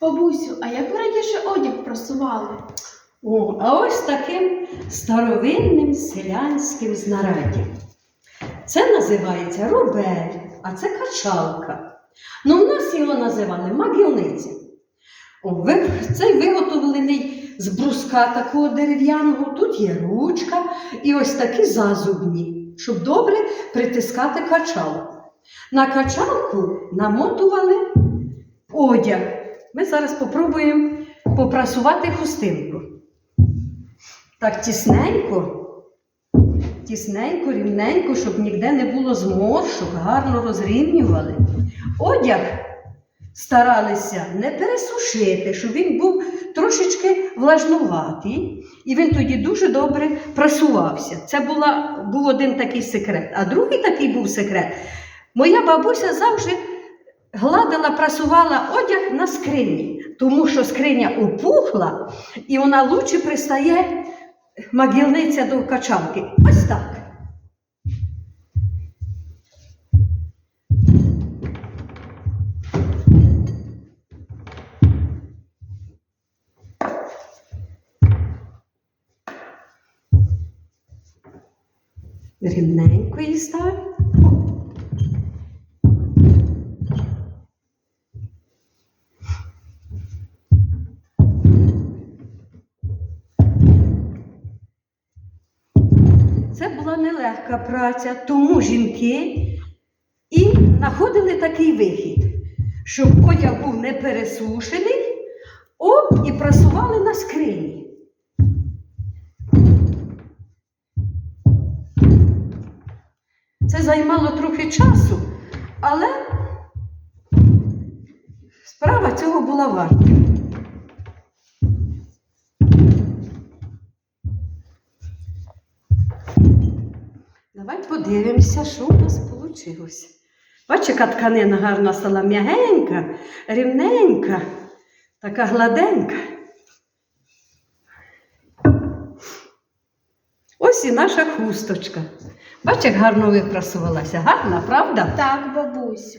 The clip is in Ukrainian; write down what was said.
Бабусю, а як ви раніше одяг просували? О, а ось таким старовинним селянським знаряддям. Це називається рубель, а це качалка. Ну, в нас його називали ви- цей виготовлений з бруска такого дерев'яного. Тут є ручка і ось такі зазубні, щоб добре притискати качалку. На качалку намотували одяг. Ми зараз спробуємо попрасувати хустинку. Так тісненько, тісненько, рівненько, щоб ніде не було зморшок, гарно розрівнювали. Одяг старалися не пересушити, щоб він був трошечки влажнуватий, і він тоді дуже добре прасувався. Це була, був один такий секрет. А другий такий був секрет. Моя бабуся завжди гладила, прасувала одяг на скрині, тому що скриня опухла і вона лучше пристає могилниця до качалки. Ось так. Рівненько її ставимо. Це була нелегка праця, тому жінки і знаходили такий вихід, щоб одяг був не пересушений, о, і прасували на скрині. Це займало трохи часу, але справа цього була варта. Давайте подивимося, що у нас вийшло. Бачиш, яка тканина гарна стала м'ягенька, рівненька, така гладенька. Ось і наша хусточка. Бач, як гарно випрасувалася. Гарна, правда? Так, бабусю.